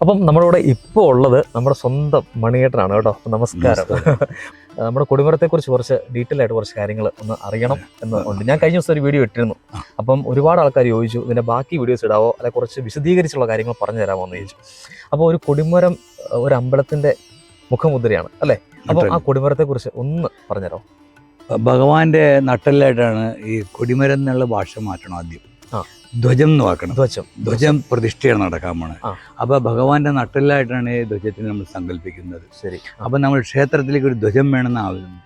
അപ്പം നമ്മുടെ കൂടെ ഇപ്പോൾ ഉള്ളത് നമ്മുടെ സ്വന്തം മണിയേട്ടനാണ് കേട്ടോ. നമസ്കാരം. നമ്മുടെ കൊടിമരത്തെക്കുറിച്ച് കുറച്ച് ഡീറ്റെയിൽ ആയിട്ട് കുറച്ച് കാര്യങ്ങൾ ഒന്ന് അറിയണം എന്ന് ഉണ്ട്. ഞാൻ കഴിഞ്ഞ ദിവസം ഒരു വീഡിയോ ഇട്ടിരുന്നു. അപ്പം ഒരുപാട് ആൾക്കാർ ചോദിച്ചു ഇതിന്റെ ബാക്കി വീഡിയോസ് ഇടാവോ? അല്ലെ കുറച്ച് വിശദീകരിച്ചുള്ള കാര്യങ്ങൾ പറഞ്ഞു തരാമോ? എന്ന് ചോദിച്ചു. അപ്പോൾ ഒരു കൊടിമരം ഒരു അമ്പലത്തിന്റെ മുഖമുദ്രയാണ് അല്ലേ? അപ്പം ആ കൊടിമരത്തെക്കുറിച്ച് ഒന്ന് പറഞ്ഞുതരാമോ ഭഗവാന്റെ നട്ടലായിട്ടാണ് ഈ കൊടിമരം എന്നുള്ള ഭാഷ മാറ്റണം ആദ്യം. ആ. ധ്വജം എന്ന് വാക്കണം. ധ്വജം. ധ്വജം പ്രതിഷ്ഠയാണ് നടക്കാൻ പോണത്. അപ്പൊ ഭഗവാന്റെ നട്ടിലായിട്ടാണ് ഈ ധ്വജത്തിന് നമ്മൾ സങ്കല്പിക്കുന്നത്. ശരി. അപ്പൊ നമ്മൾ ക്ഷേത്രത്തിലേക്ക് ഒരു ധ്വജം വേണമെന്ന് ആവശ്യം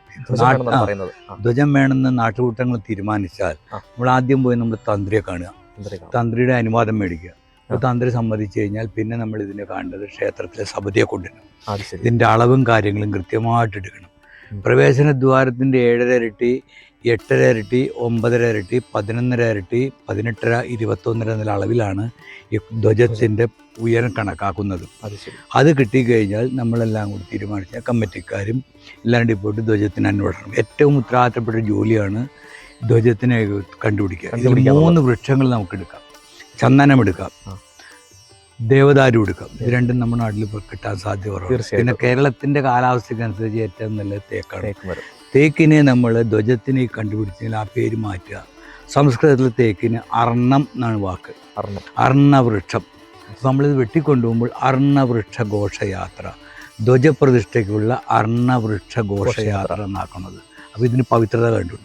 ധ്വജം വേണമെന്ന് നാട്ടുകൂട്ടങ്ങൾ തീരുമാനിച്ചാൽ നമ്മൾ ആദ്യം പോയി നമ്മൾ തന്ത്രിയെ കാണുക. തന്ത്രിയുടെ അനുവാദം മേടിക്കുക. അപ്പോൾ തന്ത്രി സമ്മതിച്ചു കഴിഞ്ഞാൽ പിന്നെ നമ്മൾ ഇതിനെ കാണേണ്ടത് ക്ഷേത്രത്തിലെ സമിതിയെ കൊണ്ടുവരണം. ഇതിന്റെ ഇതിന്റെ അളവും കാര്യങ്ങളും കൃത്യമായിട്ട് എടുക്കണം. പ്രവേശന ദ്വാരത്തിന്റെ ഏഴര ഇരട്ടി എട്ടര ഇരട്ടി ഒമ്പതര ഇരട്ടി പതിനൊന്നര ഇരട്ടി പതിനെട്ടര ഇരുപത്തൊന്നര എന്നുള്ള അളവിലാണ് ഈ ധ്വജത്തിന്റെ ഉയരം കണക്കാക്കുന്നത്. അത് കിട്ടിക്കഴിഞ്ഞാൽ നമ്മളെല്ലാം കൂടി തീരുമാനിച്ച കമ്മിറ്റിക്കാരും എല്ലാം കൂടി പോയിട്ട് ധ്വജത്തിന് അന്വേഷണം. ഏറ്റവും ഉത്തരവാദിത്തപ്പെട്ട ജോലിയാണ് ധ്വജത്തിനെ കണ്ടുപിടിക്കുക. ഇതിൽ മൂന്ന് വൃക്ഷങ്ങൾ നമുക്ക് എടുക്കാം ചന്ദനം എടുക്കാം. ദേവദാരു എടുക്കാം. ഇത് രണ്ടും നമ്മുടെ നാട്ടിൽ കിട്ടാൻ സാധ്യത കുറവാണ്. പിന്നെ കേരളത്തിന്റെ കാലാവസ്ഥയ്ക്കനുസരിച്ച് ഏറ്റവും നല്ല തേക്കാണ്. തേക്കിനെ നമ്മൾ ധ്വജത്തിനെ കണ്ടുപിടിച്ചെങ്കിൽ ആ പേര് മാറ്റുക. സംസ്കൃതത്തിൽ തേക്കിന് അർണം എന്നാണ് വാക്ക്. അർണം. അർണവൃക്ഷം. നമ്മളിത് വെട്ടിക്കൊണ്ടുപോകുമ്പോൾ അർണവൃക്ഷ ഘോഷയാത്ര ധ്വജപ്രതിഷ്ഠയ്ക്കുള്ള അർണവൃക്ഷ ഘോഷയാത്ര എന്നാക്കുന്നത്. അപ്പോൾ ഇതിന് പവിത്രത കണ്ടു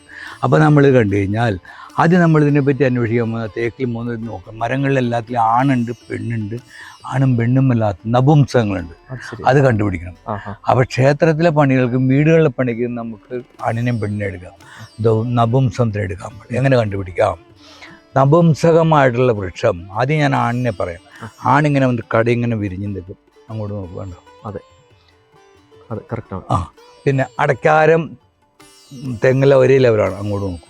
അപ്പോൾ നമ്മൾ കണ്ടു കഴിഞ്ഞാൽ ആദ്യം നമ്മൾ ഇതിനെപ്പറ്റി അന്വേഷിക്കാൻ പോകുന്നത് തേക്കിൽ മൂന്ന് നോക്കാം. മരങ്ങളിലെല്ലാത്തിലും ആണുണ്ട് പെണ്ണുണ്ട്. ആണും പെണ്ണും അല്ലാത്ത നപുംസങ്ങളുണ്ട് അത് കണ്ടുപിടിക്കണം. ആ ആ അപ്പോൾ ക്ഷേത്രത്തിലെ പണികൾക്കും വീടുകളിലെ പണിക്കും നമുക്ക് ആണിനെയും പെണ്ണിനെ എടുക്കാം. നപുംസത്തിനെ എടുക്കാൻ എങ്ങനെ കണ്ടുപിടിക്കാം? നപുംസകമായിട്ടുള്ള വൃക്ഷം. ആദ്യം ഞാൻ ആണിനെ പറയാം. ആണിങ്ങനെ വന്ന് കട ഇങ്ങനെ വിരിഞ്ഞു നിൽക്കും. അങ്ങോട്ട് നോക്കുകണ്ടോ അതെ. അതെ കറക്റ്റാണ് പിന്നെ അടക്കാരം തെങ്ങിലെ ഒരേ ലെവലാണ് അങ്ങോട്ട് നോക്കും.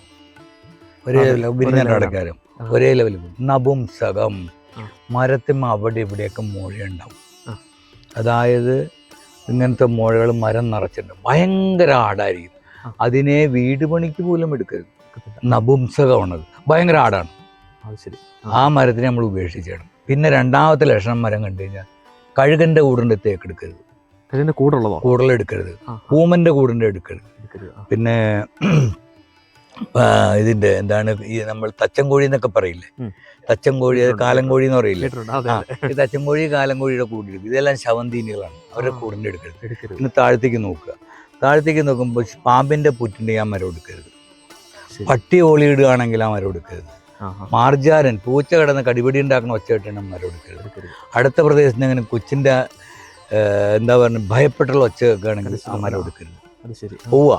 ഒരേ ലെവൽ ഒരേ ലെവലിൽ നപുംസകം. മരത്തിന്മ അവിടെ ഇവിടെയൊക്കെ മൂഴയുണ്ടാവും. അതായത് ഇങ്ങനത്തെ മുഴകൾ മരം നിറച്ചിട്ടുണ്ട്. ഭയങ്കര ആടായിരിക്കും. അതിനെ വീട് പണിക്ക് പോലും എടുക്കരുത്. നപുംസകമാണത് ഭയങ്കര ആടാണ്. ശരി. ആ. മരത്തിനെ നമ്മൾ ഉപേക്ഷിച്ചിടണം പിന്നെ രണ്ടാമത്തെ ലക്ഷണം മരം കണ്ടു കഴിഞ്ഞാൽ കഴുകന്റെ കൂടിന്റെ തേക്ക് എടുക്കരുത്. കൂടുതൽ കൂടുതൽ എടുക്കരുത്. പൂമന്റെ പൂമന്റെ കൂടിന്റെ എടുക്കരുത്. പിന്നെ ഇതിന്റെ എന്താണ് ഈ നമ്മൾ തച്ചൻകോഴി എന്നൊക്കെ പറയില്ലേ. തച്ചൻകോഴി കാലംകോഴി എന്ന് പറയില്ലേ. ഈ തച്ചൻകോഴി കാലംകോഴിയുടെ കൂടി എടുക്കും ഇതെല്ലാം ശവന്തീനികളാണ്. അവരുടെ. കൂടിന്റെ എടുക്കരുത്. പിന്നെ താഴത്തേക്ക് നോക്കുക. താഴത്തേക്ക് നോക്കുമ്പോൾ പാമ്പിന്റെ പുറ്റിന്റെ ആ മരം എടുക്കരുത്. പട്ടി ഓളിയിടുകയാണെങ്കിൽ ആ മരം എടുക്കരുത്. മാർജാരൻ പൂച്ച കിടന്ന് കടിപിടി ഉണ്ടാക്കുന്ന ഒച്ച കിട്ടണം മരം എടുക്കരുത്. അടുത്ത പ്രദേശത്ത് അങ്ങനെ കൊച്ചിന്റെ എന്താ പറയുക ഭയപ്പെട്ടുള്ള ഒച്ച കേൾക്കുകയാണെങ്കിൽ ആ മരം എടുക്കരുത്. പോവുക.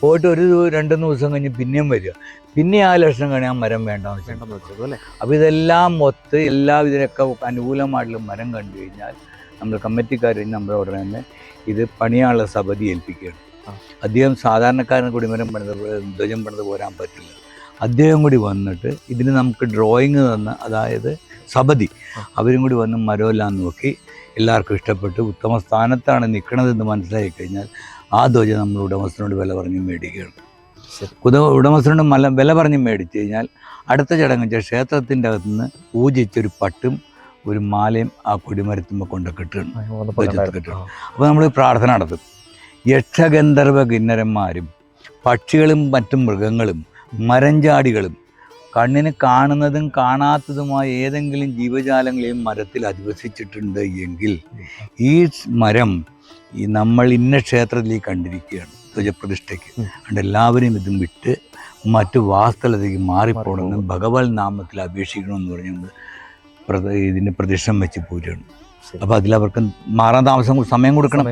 പോയിട്ട് ഒരു രണ്ട് ദിവസം കഴിഞ്ഞ് പിന്നെയും വരിക. പിന്നെ ആ ലക്ഷണം കഴിഞ്ഞാൽ ആ മരം വേണ്ടെന്ന് വേണ്ടെന്ന് അല്ലേ? അപ്പോൾ ഇതെല്ലാം ഒത്ത് എല്ലാ ഇതിനൊക്കെ അനുകൂലമായിട്ടുള്ള മരം കണ്ടു കഴിഞ്ഞാൽ നമ്മൾ കമ്മിറ്റിക്കാർ നമ്മുടെ ഉടനെ തന്നെ ഇത് പണിയാനുള്ള സപതി ഏൽപ്പിക്കുകയാണ്. അദ്ദേഹം സാധാരണക്കാരന് കുടിമരം പണിത് ധ്വജം പണിത് പോരാൻ പറ്റില്ല. അദ്ദേഹം കൂടി വന്നിട്ട് ഇതിന് നമുക്ക് ഡ്രോയിങ് തന്ന അതായത് സബതി അവരും കൂടി വന്ന് മരമെല്ലാം നോക്കി എല്ലാവർക്കും ഇഷ്ടപ്പെട്ട് ഉത്തമ സ്ഥാനത്താണ് നിൽക്കണതെന്ന് മനസ്സിലായി കഴിഞ്ഞാൽ ആ ധ്വജം നമ്മൾ ഉടമസ്ഥനോട് വില പറഞ്ഞ് മേടിക്കുകയാണ്. കുത ഉടമസ്ഥനോട് മല വില പറഞ്ഞ് മേടിച്ചു കഴിഞ്ഞാൽ അടുത്ത ചടങ്ങ് വെച്ചാൽ ക്ഷേത്രത്തിന്റെ അകത്തുനിന്ന് പൂജിച്ചൊരു പട്ടും ഒരു മാലയും ആ കൊടിമരത്തുമ്പോൾ കൊണ്ട് കെട്ടുകയാണ്. അപ്പോൾ നമ്മൾ പ്രാർത്ഥന നടത്തും. യക്ഷഗന്ധർവ കിന്നരന്മാരും പക്ഷികളും മറ്റു മൃഗങ്ങളും മരഞ്ചാടികളും കണ്ണിന് കാണുന്നതും കാണാത്തതുമായ ഏതെങ്കിലും ജീവജാലങ്ങളെയും മരത്തിൽ അധിവസിച്ചിട്ടുണ്ട് എങ്കിൽ ഈ മരം ഈ നമ്മൾ ഇന്ന ക്ഷേത്രത്തിൽ കണ്ടിരിക്കുകയാണ്. ധ്വജപ്രതിഷ്ഠയ്ക്ക്. അതുകൊണ്ട് എല്ലാവരും ഇതും വിട്ട് മറ്റു വാസ്തലത്തേക്ക് മാറിപ്പോകണമെന്ന് ഭഗവത് നാമത്തിൽ അപേക്ഷിക്കണമെന്ന് പറഞ്ഞ് നമ്മൾ ഇതിന് പ്രതിഷ്ഠം വെച്ച് പോരുകയാണ്. അപ്പോൾ അതിലവർക്ക് മാറാൻ താമസം സമയം കൊടുക്കണം.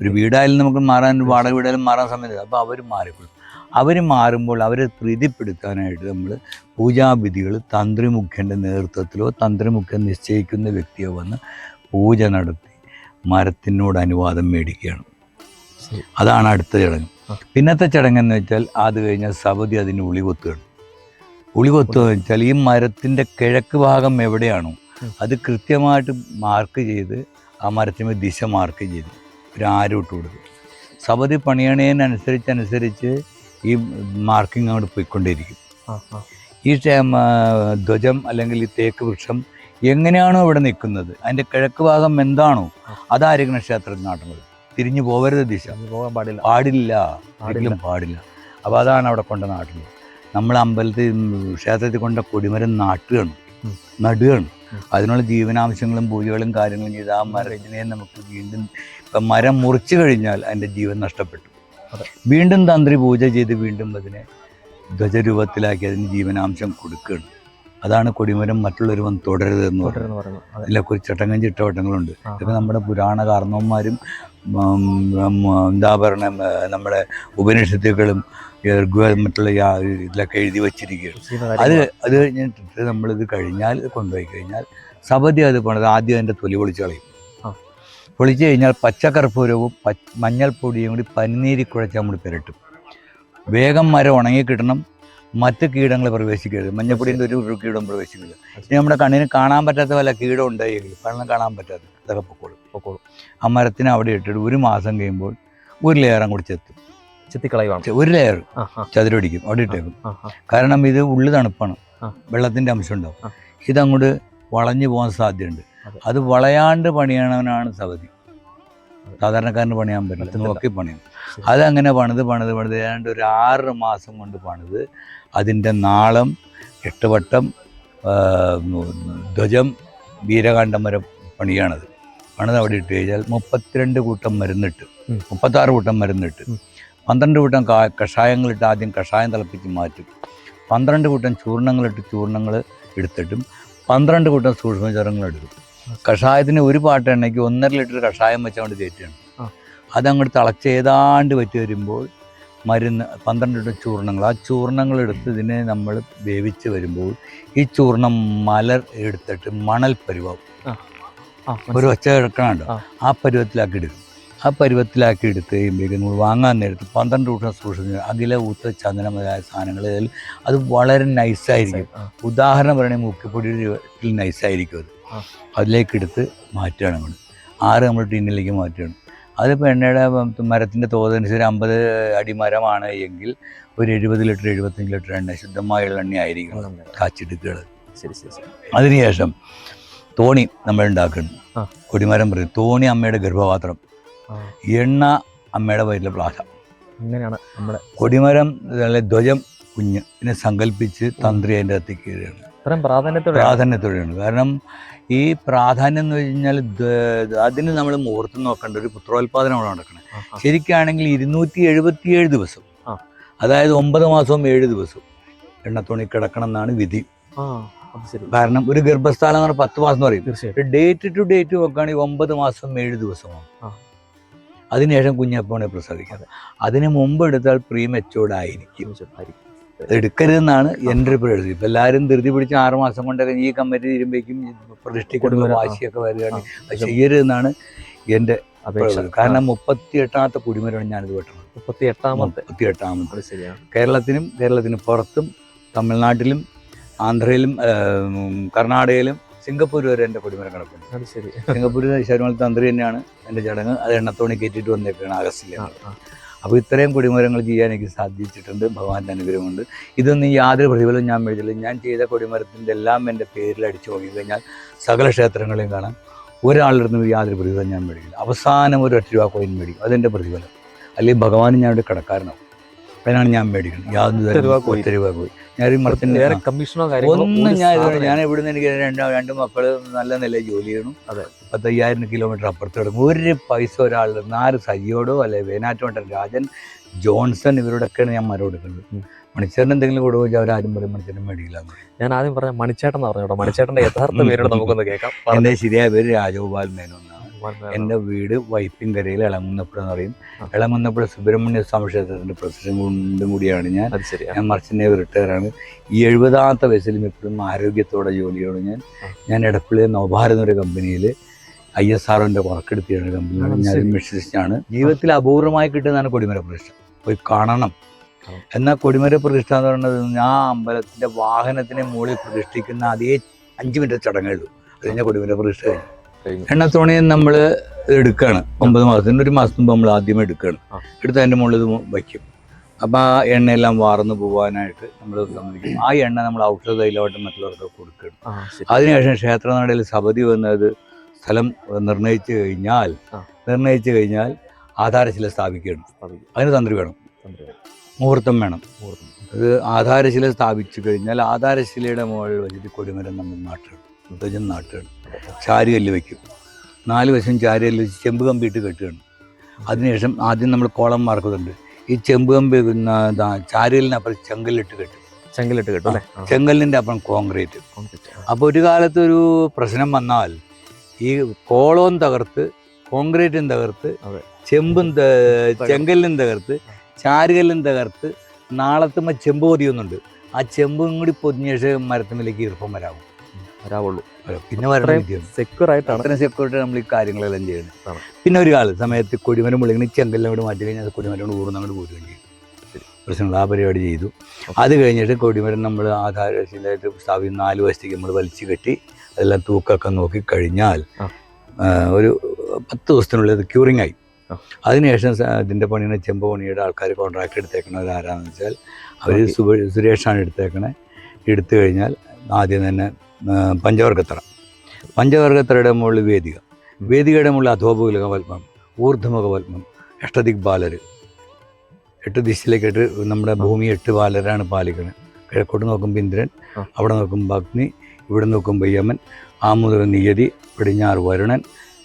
ഒരു വീടായാലും നമുക്ക് മാറാൻ ഒരു വാടക വീടായാലും മാറാൻ സമയം അപ്പോൾ അവർ മാറിക്കൊള്ളും അവർ മാറുമ്പോൾ അവരെ പ്രീതിപ്പെടുത്താനായിട്ട് നമ്മൾ പൂജാവിധികൾ തന്ത്രിമുഖ്യന്റെ നേതൃത്വത്തിലോ തന്ത്രിമുഖ്യൻ നിശ്ചയിക്കുന്ന വ്യക്തിയോ വന്ന് പൂജ നടത്തി മരത്തിനോട് അനുവാദം മേടിക്കുകയാണ്. അതാണ് അടുത്ത ചടങ്ങ്. പിന്നത്തെ ചടങ്ങ് എന്ന് വെച്ചാൽ അത് കഴിഞ്ഞാൽ സവതി അതിന് ഉളി കൊത്തുകയാണ് ഉളി കൊത്തുക എന്ന് വെച്ചാൽ ഈ മരത്തിന്റെ കിഴക്ക് ഭാഗം എവിടെയാണോ അത് കൃത്യമായിട്ട് മാർക്ക് ചെയ്ത് ആ മരത്തിന് ദിശ മാർക്ക് ചെയ്ത് ഒരു ആരും ഇട്ട് കൊടുക്കും സവതി പണിയണേനനുസരിച്ചനുസരിച്ച് ഈ മാർക്കിംഗ് അങ്ങോട്ട് പോയിക്കൊണ്ടേയിരിക്കും. ഈ ധ്വജം അല്ലെങ്കിൽ ഈ തേക്ക് വൃക്ഷം എങ്ങനെയാണോ ഇവിടെ നിൽക്കുന്നത്? അതിന്റെ കിഴക്ക് ഭാഗം എന്താണോ? അതായിരിക്കണം ക്ഷേത്രത്തിൽ നാട്ടുന്നത്. തിരിഞ്ഞു പോകരുത് ദിശ. പോകാൻ പാടില്ല. പാടില്ല. ആരെങ്കിലും ഒരിക്കലും പാടില്ല. അപ്പോൾ അതാണ് അവിടെ കൊണ്ട നാട്ടുന്നത് നമ്മൾ അമ്പലത്തിൽ ക്ഷേത്രത്തിൽ കൊണ്ട കൊടിമരം നാട്ടുകയാണ്. നടുകയാണ്. അതിനുള്ള ജീവനാംശങ്ങളും പൂജകളും കാര്യങ്ങളും ചെയ്ത് ആ മരത്തിനെ നമുക്ക് വീണ്ടും ഇപ്പം മരം മുറിച്ചു കഴിഞ്ഞാൽ അതിന്റെ ജീവൻ നഷ്ടപ്പെട്ടു. വീണ്ടും തന്ത്രി പൂജ ചെയ്ത് വീണ്ടും അതിനെ ധ്വജരൂപത്തിലാക്കി അതിന് ജീവനാംശം കൊടുക്കുകയാണ്. അതാണ് കൊടിമരം മറ്റുള്ളവർ വന്ന് തുടരുത് എന്ന് പറയുന്നത്. അല്ല കുറച്ച് ചട്ടങ്ങൻ ചിട്ടവട്ടങ്ങളുണ്ട് ഇതൊക്കെ നമ്മുടെ പുരാണ ഉം, എന്താ പറയണ നമ്മുടെ ഉപനിഷത്തുക്കളും മറ്റുള്ള ഇതിലൊക്കെ എഴുതി വച്ചിരിക്കുകയാണ്. അത് അത് കഴിഞ്ഞിട്ട് നമ്മളിത് കഴിഞ്ഞാൽ കൊണ്ടുപോയി കഴിഞ്ഞാൽ സപതി അത് പണിത് ആദ്യം അതിന്റെ തൊലി പൊളിച്ച് കളയും. പൊളിച്ച് കഴിഞ്ഞാൽ പച്ചക്കർപ്പൂരവും പ മഞ്ഞൾപ്പൊടിയും കൂടി പനിനീരി കുഴച്ച് നമ്മൾ പുരട്ടും. വേഗം മരം ഉണങ്ങി കിട്ടണം മറ്റ് കീടങ്ങൾ പ്രവേശിക്കരുത്. മഞ്ഞപ്പൊടിന്റെ ഒരു ഒരു കീടം പ്രവേശിക്കില്ല. ഇനി നമ്മുടെ കണ്ണിന് കാണാൻ പറ്റാത്ത വല്ല കീടം ഉണ്ടായെങ്കിൽ കണ്ണിന് കാണാൻ പറ്റാത്ത ഇതൊക്കെ പൊക്കോളും. പൊക്കോളും. ആ മരത്തിന് അവിടെ ഇട്ടിട്ട് ഒരു മാസം കഴിയുമ്പോൾ ഒരു ലെയറും കൂടി ചെത്തും. ചെത്തിക്കളയുവാണ്. ഒരു ലെയർ ചതുരടിക്കും അവിടെ ഇട്ടേക്കും. കാരണം ഇത് ഉള്ളു തണുപ്പാണ്. വെള്ളത്തിന്റെ അംശം ഉണ്ടാവും. ഇതങ്ങോട്ട് വളഞ്ഞു പോകാൻ സാധ്യതയുണ്ട്. അത് വളയാണ്ട് പണിയണവനാണ് സവതി. സാധാരണക്കാരന് പണിയാൻ പറ്റില്ല. നോക്കി പണിയും. അതങ്ങനെ പണിത് പണിത് പണിത് ഏതാണ്ട് ഒരു ആറ് മാസം കൊണ്ട് പണിത് അതിന്റെ നാളം എട്ടുവട്ടം ധ്വജം വീരകാന്ഡം വരെ പണിയാണത് പണിത് അവിടെ ഇട്ട് കഴിഞ്ഞാൽ മുപ്പത്തിരണ്ട് കൂട്ടം മരുന്നിട്ട്. മുപ്പത്താറ് കൂട്ടം മരുന്നിട്ട്. പന്ത്രണ്ട് കൂട്ടം കാ കഷായങ്ങളിട്ട് ആദ്യം കഷായം തിളപ്പിച്ച് മാറ്റും പന്ത്രണ്ട് കൂട്ടം ചൂർണങ്ങളിട്ട് ചൂർണങ്ങൾ എടുത്തിട്ടും പന്ത്രണ്ട് കൂട്ടം സൂക്ഷ്മചരങ്ങൾ എടുക്കും കഷായത്തിന് ഒരു പാട്ട് എണ്ണയ്ക്ക് ഒന്നര ലിറ്റർ കഷായം വെച്ചുകൊണ്ട് കയറ്റുകയാണ് ആ. അതങ്ങോട്ട് തിളച്ച് ഏതാണ്ട് പറ്റി വരുമ്പോൾ മരുന്ന് പന്ത്രണ്ട് ലിറ്റർ ചൂർണങ്ങൾ ആ ചൂർണങ്ങൾ എടുത്ത് ഇതിനെ നമ്മൾ വേവിച്ച് വരുമ്പോൾ ഈ ചൂർണം മലർ എടുത്തിട്ട് മണൽ പരുവാവും ഒരു. ഒച്ച കിടക്കണുണ്ട് ആ. പരുവത്തിലാക്കി എടുക്കും ആ പരുവത്തിലാക്കി എടുത്ത് കഴിയുമ്പോഴേക്കും നമ്മൾ വാങ്ങാൻ നേരത്ത് പന്ത്രണ്ട് ദിവസം സൂക്ഷിച്ച് അഖില ഊത്ത് ചന്ദന മുതലായ സാധനങ്ങൾ അത് വളരെ നൈസായിരിക്കും ഉദാഹരണം പറയുകയാണെങ്കിൽ മുക്കിപ്പൊടിയുടെ രൂപത്തിൽ നൈസായിരിക്കും അത്. അതിലേക്ക് എടുത്ത് മാറ്റുകയാണ് നമ്മൾ ആറ് നമ്മൾ ടിന്നിലേക്ക് മാറ്റുകയാണ്. അതിപ്പോൾ എണ്ണയുടെ മരത്തിന്റെ തോതനുസരിച്ച് അമ്പത് അടി മരമാണ് എങ്കിൽ ഒരു എഴുപത് ലിറ്റർ എഴുപത്തഞ്ച് ലിറ്റർ എണ്ണ ശുദ്ധമായുള്ള എണ്ണ ആയിരിക്കും കാച്ചെടുക്കുകൾ കാച്ചെടുക്കുക. ശരി ശരി അതിനുശേഷം തോണി നമ്മൾ ഉണ്ടാക്കുന്നു കൊടിമരം പറയും തോണി അമ്മയുടെ ഗർഭപാത്രം. എണ്ണ അമ്മയുടെ വയറ്റിലെ പ്ലാസ. അങ്ങനെയാണ് നമ്മുടെ കൊടിമരം ധ്വജം കുഞ്ഞ് ഇതിനെ സങ്കല്പിച്ച് തന്ത്രി അതിന്റെ അകത്തേക്ക് കയറുകയാണ്. പ്രാധാന്യത്തോടെയാണ്. കാരണം ഈ പ്രാധാന്യം എന്ന് വെച്ച് കഴിഞ്ഞാൽ അതിന് നമ്മൾ മുഹൂർത്തം നോക്കേണ്ട ഒരു പുത്രോത്പാദനമാണ് നടക്കുന്നത്. ശരിക്കാണെങ്കിൽ ഇരുന്നൂറ്റി എഴുപത്തിയേഴ് ദിവസം. അതായത് ഒമ്പത് മാസവും ഏഴ് ദിവസവും എണ്ണത്തോണി കിടക്കണം എന്നാണ് വിധി. കാരണം ഒരു ഗർഭസ്ഥാനം എന്ന് പറഞ്ഞാൽ പത്ത് മാസം എന്ന് പറയും. ഡേറ്റ് ടു ഡേറ്റ് നോക്കുകയാണെങ്കിൽ ഒമ്പത് മാസം ഏഴ് ദിവസമാണ്. അതിനുശേഷം കുഞ്ഞപ്പോണെ പ്രസവിക്കുന്നത് അതിന് മുമ്പ് എടുത്താൽ പ്രീ മെച്ചോർഡ് ആയിരിക്കും. എടുക്കരുതെന്നാണ് എന്റെ ഒരു പ്രകൃതി ഇപ്പം എല്ലാവരും ധൃതി പിടിച്ച് ആറുമാസം കൊണ്ടൊക്കെ ഈ കമ്മിറ്റി തീരുമ്പോഴേക്കും ആ. വാശിയൊക്കെ വരികയാണ്. അത് ചെയ്യരുതെന്നാണ് എന്റെ കാരണം മുപ്പത്തി എട്ടാമത്തെ കുടിമരമാണ് ഞാനിത് വെട്ടണം മുപ്പത്തി എട്ടാമത്തെ മുപ്പത്തി എട്ടാമത്തെ ശരിയാണ്. കേരളത്തിനും കേരളത്തിന് പുറത്തും തമിഴ്നാട്ടിലും ആന്ധ്രയിലും കർണാടകയിലും സിംഗപ്പൂർ വരെ എന്റെ കുടിമരം കിടക്കുന്നു അത് ശരി. സിംഗപ്പൂർ ശബരിമല തന്ത്രി തന്നെയാണ് എന്റെ ചടങ്ങ്. അത് എണ്ണത്തോണി കയറ്റിയിട്ട് വന്നേക്കാണ് ആഗസ്റ്റിൽ. അപ്പോൾ ഇത്രയും കൊടിമരങ്ങൾ ചെയ്യാൻ എനിക്ക് സാധിച്ചിട്ടുണ്ട്. ഭഗവാന്റെ അനുഗ്രഹമുണ്ട്. ഇതൊന്നും യാതൊരു പ്രതിഫലവും ഞാൻ മേടിച്ചില്ല ഞാൻ ചെയ്ത കൊടിമരത്തിന്റെ എല്ലാം എന്റെ പേരിൽ അടിച്ചു നോക്കിക്കഴിഞ്ഞാൽ സകല ക്ഷേത്രങ്ങളെയും കാണാം. ഒരാളുടെ നിന്നും യാതൊരു പ്രതിഫലം ഞാൻ മേടിക്കില്ല. അവസാനം ഒരു ഒറ്റ രൂപ കോയിൻ മേടിക്കും. അതെന്റെ പ്രതിഫലം. അല്ലെങ്കിൽ ഭഗവാനും ഞാനൊരു കടക്കാരനാവും. അതിനാണ് ഞാൻ മേടിക്കുന്നത്. യാതൊരു രൂപ പോയി. രൂപ ഈ മരത്തിന്റെ വേറെ കമ്മീഷനോ ഒന്നും ഞാൻ ഇതുവരെ ഞാൻ ഇവിടുന്ന് എനിക്ക് രണ്ട് രണ്ട് മക്കൾ നല്ല നില ജോലി ചെയ്യണം. അതെ. പത്തയ്യായിരം കിലോമീറ്റർ അപ്പുറത്ത് കിടക്കും. ഒരു പൈസ ഒരാൾ നാല് സജിയോടോ അല്ലെ വേനാറ്റോട്ടൻ രാജൻ ജോൺസൺ ഇവരോടൊക്കെയാണ് ഞാൻ മരം കൊടുക്കുന്നത് മണിച്ചേട്ടൻ എന്തെങ്കിലും കൊടുക്കുക അവരാരും പറയും മണിച്ചേട്ടൻ മേടിക്കില്ല ഞാൻ ആദ്യം പറഞ്ഞ മണിച്ചേട്ടൻ എന്ന് പറഞ്ഞു കേട്ടോ മണിച്ചേട്ടന്റെ യഥാർത്ഥ പേരോട് നമുക്കൊന്ന് കേൾക്കാം. എന്റെ ശരിയായ പേര് രാജഗോപാൽ പറഞ്ഞു. എന്റെ വീട് വൈപ്പിൻകരയിൽ ഇളങ്ങുന്നപ്പുഴ എന്ന് പറയും. ആ. ഇളങ്ങുന്നപ്പുഴ സുബ്രഹ്മണ്യ സ്വാമി ക്ഷേത്രത്തിന്റെ പ്രസിഡന്റ് കൊണ്ടും കൂടിയാണ് ഞാൻ. ഞാൻ മർച്ചന്റ് റിട്ടയറാണ്. ഈ എഴുപതാമത്തെ വയസ്സിലും ഇപ്പോഴും ആരോഗ്യത്തോടെ ജോലിയോട് ഞാൻ. ഞാൻ ഇടപ്പള്ളി നവഭാരത് എന്നൊരു കമ്പനിയിൽ ഐ എസ് ആർഒന്റെ വർക്കെടുത്തിയാണ് കമ്പനിയാണ് ഞാൻ. മെഷീനിസ്റ്റാണ്. ജീവിതത്തിൽ അപൂർവമായി കിട്ടുന്നതാണ് കൊടിമര പ്രതിഷ്ഠ. പോയി കാണണം. ആ. എന്നാൽ കൊടിമര പ്രതിഷ്ഠ എന്ന് പറയുന്നത് ഞാൻ അമ്പലത്തിന്റെ വാഹനത്തിന് മുകളിൽ പ്രതിഷ്ഠിക്കുന്ന അതേ അഞ്ച് മിനിറ്റ് ചടങ്ങുള്ളൂ അതിന്റെ അത് കൊടിമര പ്രതിഷ്ഠ കഴിഞ്ഞു. കഴിഞ്ഞു. തോണി നമ്മൾ എടുക്കുകയാണ് ഒമ്പത് മാസത്തിന് ഒരു മാസം മുമ്പ് നമ്മൾ ആദ്യം എടുക്കുകയാണ്. എടുത്ത് അതിന്റെ മുകളിൽ ഇത് വയ്ക്കും. അപ്പോൾ ആ എണ്ണയെല്ലാം വാർന്നു പോകാനായിട്ട് നമ്മൾ സമ്മതിക്കും. ആ എണ്ണ നമ്മൾ ഔഷധ തൈലമായിട്ട് മറ്റുള്ളവർക്ക് കൊടുക്കണം. അതിനുശേഷം ക്ഷേത്ര അതിനുശേഷം ക്ഷേത്രനടയിൽ സപതി വന്നത് സ്ഥലം നിർണയിച്ചു കഴിഞ്ഞാൽ. നിർണയിച്ചു കഴിഞ്ഞാൽ ആധാരശില സ്ഥാപിക്കണം സ്ഥാപിക്കും. അതിന് തന്ത്രി വേണം. മുഹൂർത്തം വേണം. അത് ആധാരശില സ്ഥാപിച്ചു കഴിഞ്ഞാൽ ആധാരശിലയുടെ മുകളിൽ വെച്ചിട്ട് കൊടിമരം നമ്മൾ നാട്ടുകയാണ് ധ്വജം നാട്ടുകയാണ് ചാരുകല്ല് വയ്ക്കും നാല് വശം ചാരുകല്ല് വെച്ച് ചെമ്പ് കമ്പിയിട്ട് കെട്ടുകയാണ്. അതിനുശേഷം ആദ്യം നമ്മൾ കോളം മാർക്കുന്നുണ്ട്. ഈ ചെമ്പ് കമ്പി ചാരുകല്ലിനപ്പുറം ചെങ്കല്ലിട്ട് കെട്ടും. ചെങ്കലിട്ട് കേട്ടോ അല്ലേ? അപ്പുറം കോൺക്രീറ്റ്. അപ്പോൾ ഒരു കാലത്ത് ഒരു പ്രശ്നം വന്നാൽ ഈ കോളവും തകർത്ത് കോൺക്രീറ്റും തകർത്ത് ചെമ്പും ചെങ്കല്ലും തകർത്ത് ചാരുകല്ലും തകർത്ത് നാളത്തുമ്പോൾ ചെമ്പ് പൊതിയുന്നുണ്ട്. ആ ചെമ്പും കൂടി പൊതിഞ്ഞ ശേഷം മരത്തുമ്പിലേക്ക് ഈർപ്പം വരാവും. വരാവുള്ളൂ. പിന്നെ അത്രയും സെക്യൂർ ആയിട്ടാണ്. അത്രയും സെക്യൂരിറ്റി നമ്മൾ ഈ കാര്യങ്ങളെല്ലാം ചെയ്യുന്നത് പിന്നെ ഒരു കാലം സമയത്ത് കൊടിമരം വിളിക്കുന്ന ചെങ്കല്ലും കൂടി മാറ്റി കഴിഞ്ഞാൽ അത് കൊടിമരം കൊണ്ട് ഊർന്ന് അങ്ങോട്ട് പോരുകയും ചെയ്യും. പ്രശ്നങ്ങൾ ആ പരിപാടി ചെയ്തു. അത് കഴിഞ്ഞിട്ട് കൊടിമരം നമ്മൾ ആധാരശീലമായിട്ട് സ്ഥാപിക്കുന്ന നാല് വശത്തേക്ക് നമ്മൾ വലിച്ചു കെട്ടി അതെല്ലാം തൂക്കൊക്കെ നോക്കി കഴിഞ്ഞാൽ ഒരു പത്ത് ദിവസത്തിനുള്ളിൽ അത് ക്യൂറിംഗ് ആയി. അതിനുശേഷം ഇതിന്റെ പണിയുടെ ചെമ്പ് പണിയുടെ ആൾക്കാർ കോൺട്രാക്ട് എടുത്തേക്കണത് ആരാണെന്ന് വെച്ചാൽ അവർ. സുരേഷാണ് എടുത്തേക്കണേ. എടുത്തു കഴിഞ്ഞാൽ ആദ്യം തന്നെ പഞ്ചവർഗത്തറ പഞ്ചവർഗത്തറയുടെ മുകളിൽ വേദിക. വേദികയുടെ മുകളിൽ അധോപുലക പത്മം ഊർധ്വമുഖ പത്മം അഷ്ടദിഗ്ബാലർ എട്ട് ദിശയിലേക്ക് എട്ട് നമ്മുടെ ഭൂമി എട്ട് ബാലരാണ് പാലിക്കുന്നത് കിഴക്കോട്ട് നോക്കുമ്പോൾ ഇന്ദ്രൻ അവിടെ നോക്കുമ്പോൾ അഗ്നി ഇവിടെ നോക്കുമ്പോൾ യമൻ ആ മുതൽ നിയതി പടിഞ്ഞാറ് വരുണൻ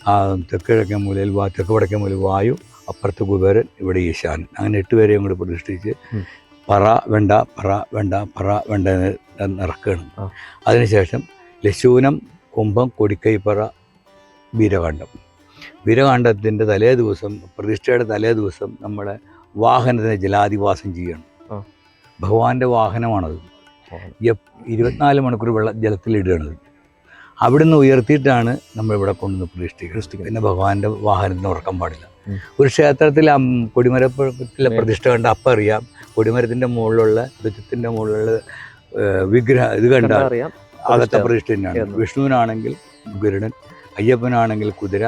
ആ തെക്ക് കിഴക്കേ മൂലയിൽ വാ തെക്ക് വടക്കേ മൂലയിൽ വായു അപ്പുറത്ത് കുബേരൻ ഇവിടെ ഈശാനൻ. അങ്ങനെ എട്ട് പേരെയും കൂടി പ്രതിഷ്ഠിച്ച്. പറ വെണ്ട പറ വെണ്ട പറ വെണ്ട നിറക്കുകയാണ് അതിനുശേഷം ലശൂനം കുംഭം കൊടിക്കൈപ്പറ വീരകാണ്ഡം വീരകാണ്ഡത്തിന്റെ തലേ ദിവസം പ്രതിഷ്ഠയുടെ തലേ ദിവസം നമ്മുടെ വാഹനത്തിന് ജലാധിവാസം ചെയ്യണം ഭഗവാന്റെ വാഹനമാണത്. ഇരുപത്തിനാല് മണിക്കൂർ വെള്ള ജലത്തിലിടുകയാണത് അവിടുന്ന് ഉയർത്തിയിട്ടാണ് നമ്മൾ ഇവിടെ കൊണ്ടുവന്ന് പ്രതിഷ്ഠിക്കുന്നത്. പിന്നെ ഭഗവാന്റെ വാഹനത്തിന് ഉറക്കം പാടില്ല. ഒരു ക്ഷേത്രത്തിൽ കൊടിമരത്തിലെ പ്രതിഷ്ഠ കണ്ട അപ്പം അറിയാം. കൊടിമരത്തിന്റെ മുകളിലുള്ള ധ്വജത്തിന്റെ മുകളിലുള്ള വിഗ്രഹം ഇത് കണ്ട അകത്ത അറിയാം. അകത്തെ പ്രതിഷ്ഠ. പ്രതിഷ്ഠ തന്നെയാണ് എന്ന്. വിഷ്ണുവിനാണെങ്കിൽ ഗരുഡൻ അയ്യപ്പനാണെങ്കിൽ കുതിര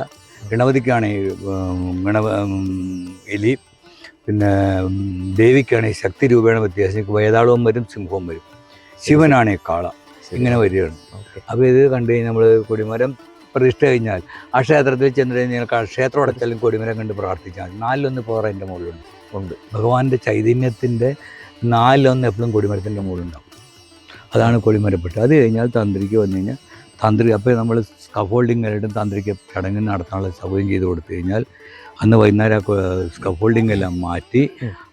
ഗണപതിക്കാണെങ്കിൽ ഗണവ ഗണപ എലി പിന്നെ ദേവിക്കാണെങ്കിൽ ശക്തി രൂപേണ വ്യത്യാസം. വേതാളവും വരും സിംഹവും വരും. ശിവനാണേ കാള. ഇങ്ങനെ വരികയാണ്. അപ്പോൾ ഇത് കണ്ടു കഴിഞ്ഞാൽ നമ്മൾ കൊടിമരം പ്രതിഷ്ഠ കഴിഞ്ഞാൽ ആ ക്ഷേത്രത്തിൽ ചെന്നു കഴിഞ്ഞാൽ ക്ഷേത്രം അടച്ചാലും കൊടിമരം കണ്ട് പ്രാർത്ഥിച്ചാൽ നാലിലൊന്ന് പോറ എന്റെ മുകളിലുണ്ട്. ഉണ്ട്. ഭഗവാന്റെ ചൈതന്യത്തിന്റെ നാലിലൊന്ന് എപ്പോഴും കൊടിമരത്തിന്റെ മുകളിലുണ്ടാവും. അതാണ് കൊടിമരപ്പെട്ട്. അത് കഴിഞ്ഞാൽ തന്ത്രിക്ക് വന്നു കഴിഞ്ഞാൽ തന്ത്രി അപ്പോൾ നമ്മൾ സ്കഫോൾഡിങ് ആയിട്ടും തന്ത്രിക്ക് ചടങ്ങ് നടത്താനുള്ള സൗകര്യം ചെയ്ത് കൊടുത്തു കഴിഞ്ഞാൽ അന്ന് വൈകുന്നേരം സ്കഫോൾഡിംഗ് എല്ലാം മാറ്റി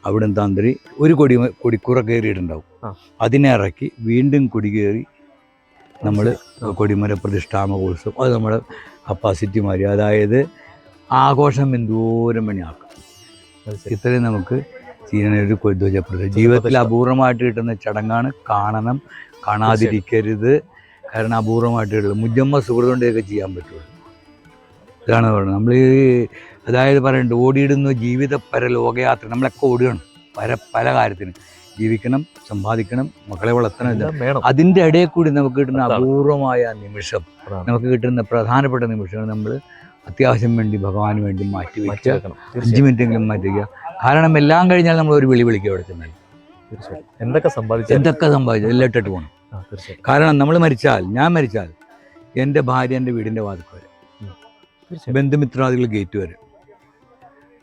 അവിടെ തന്ത്രി ഒരു കൊടി കൊടിക്കുറ കയറിയിട്ടുണ്ടാവും. അതിനെ ഇറക്കി വീണ്ടും കൊടി കയറി നമ്മൾ കൊടിമര കൊടിമര പ്രതിഷ്ഠാമഹോത്സവം അത് നമ്മുടെ കപ്പാസിറ്റി മാറി. അതായത് ആഘോഷം എന്തോരം ശരി. ഇത്രയും നമുക്ക് ചെയ്യാനൊരു ധ്വജപ്രതിഷ്ഠ ജീവിതത്തിൽ അപൂർവമായിട്ട് കിട്ടുന്ന ചടങ്ങാണ് കാണണം. കാണാതിരിക്കരുത്. കാരണം അപൂർവമായിട്ടുള്ള മുജമ്മ സുഹൃത്തുകൊണ്ടൊക്കെ ചെയ്യാൻ പറ്റുള്ളൂ. ഇതാണ് പറയുന്നത് നമ്മൾ ഈ അതായത് പറയുന്നുണ്ട് ഓടിയിടുന്നു ജീവിത പരലോകയാത്ര നമ്മളൊക്കെ ഓടുകയാണ്. പല പല കാര്യത്തിന്. ജീവിക്കണം സമ്പാദിക്കണം മക്കളെ വളർത്തണം അതിന്റെ ഇടയിൽ കൂടി നമുക്ക് കിട്ടുന്ന അപൂർവമായ നിമിഷം നമുക്ക് കിട്ടുന്ന പ്രധാനപ്പെട്ട നിമിഷങ്ങൾ നമ്മൾ അത്യാവശ്യം വേണ്ടി ഭഗവാന് വേണ്ടി മാറ്റി വെച്ചേക്കണം അഞ്ച് മിനിറ്റെങ്കിലും മാറ്റി വയ്ക്കുക കാരണം എല്ലാം കഴിഞ്ഞാൽ നമ്മൾ ഒരു വിളി വിളിക്കുക അവിടെ ചെന്നാൽ. എന്തൊക്കെ സമ്പാദിച്ചു എന്തൊക്കെ സമ്പാദിച്ചു എല്ലാം ഇട്ടിട്ട് പോകണം. കാരണം നമ്മൾ മരിച്ചാൽ ഞാൻ മരിച്ചാൽ എന്റെ ഭാര്യ എന്റെ വീടിന്റെ വാതിക്ക് വരെ. ബന്ധുമിത്രാദികൾ ഗേറ്റ് വരെ.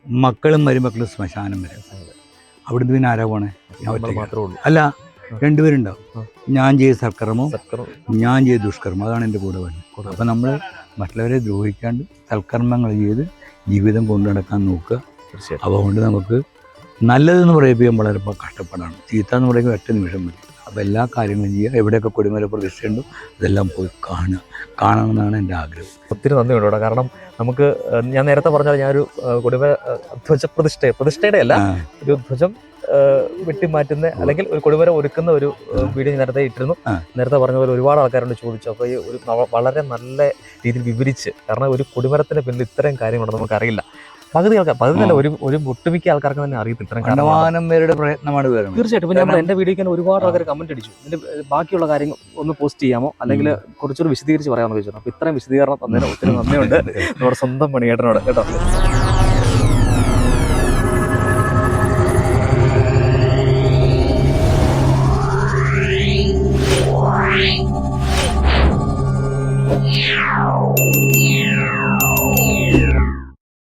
മക്കളും മരുമക്കളും ശ്മശാനം വരെ. അവിടുന്ന് പിന്നെ ആരാ പോണേ? അല്ല രണ്ടുപേരുണ്ടാവും. ഞാൻ ചെയ്ത സർക്കർമ്മവും ഞാൻ ചെയ്ത ദുഷ്കർമ്മം അതാണ് എന്റെ കൂടെ വരുന്നത്. അപ്പം നമ്മൾ മറ്റുള്ളവരെ ദ്രോഹിക്കാണ്ട് സൽക്കർമ്മങ്ങൾ ചെയ്ത് ജീവിതം കൊണ്ടു നടക്കാൻ നോക്കുക. തീർച്ചയായിട്ടും. അതുകൊണ്ട് നമുക്ക് നല്ലതെന്ന് പറയുമ്പോൾ വളരെ കഷ്ടപ്പെടാണ്. ചീത്ത എന്ന് പറയുമ്പോൾ ഒറ്റ നിമിഷം മതി. അപ്പോൾ എല്ലാ കാര്യങ്ങളും ചെയ്യുക. എവിടെയൊക്കെ കൊടിമര പ്രതിഷ്ഠയുണ്ടോ അതെല്ലാം പോയി കാണുക. കാണണം എന്നാണ് എന്റെ ആഗ്രഹം. ഒത്തിരി നന്ദിയുണ്ട് കേട്ടോ കാരണം നമുക്ക് ഞാൻ നേരത്തെ പറഞ്ഞാൽ ഞാനൊരു കൊടിമല ധ്വജ പ്രതിഷ്ഠ പ്രതിഷ്ഠയുടെ അല്ല ഒരു ധ്വജം വെട്ടിമാറ്റുന്ന അല്ലെങ്കിൽ ഒരു കൊടിമരം ഒരുക്കുന്ന ഒരു വീഡിയോ ഞാൻ നേരത്തെ ഇട്ടിരുന്നു. നേരത്തെ പറഞ്ഞ പോലെ ഒരുപാട് ആൾക്കാരോട് ചോദിച്ചു. അപ്പോൾ ഈ ഒരു വളരെ നല്ല രീതിയിൽ വിവരിച്ച് കാരണം ഒരു കൊടിമരത്തിന് പിന്നിൽ ഇത്രയും കാര്യങ്ങളുണ്ട് നമുക്കറിയില്ല. പകുതി ആൾക്കാർ പകുതി അല്ല ഒരു ഒരു ഒട്ടുമിക്ക ആൾക്കാർക്ക് തന്നെ അറിയത്തില്ല ഇത്രയും കാര്യങ്ങൾ കണ്ടമാനം പേരുടെ പ്രയത്നമാണ് തീർച്ചയായിട്ടും. പിന്നെ നമ്മൾ എന്റെ വീഡിയോക്ക് തന്നെ ഒരുപാട്. ആൾക്കാർ കമന്റ് അടിച്ചു. ഇതിന്റെ ബാക്കിയുള്ള കാര്യങ്ങൾ ഒന്ന് പോസ്റ്റ് ചെയ്യാമോ? അല്ലെങ്കിൽ കുറച്ചുകൂടി വിശദീകരിച്ച് പറയാമെന്ന് ചോദിച്ചു. അപ്പോൾ ഇത്രയും വിശദീകരണം തന്നതിന് ഒത്തിരി നന്ദിയുണ്ട്. നമ്മുടെ സ്വന്തം പണിയേട്ടനോട് കേട്ടോ.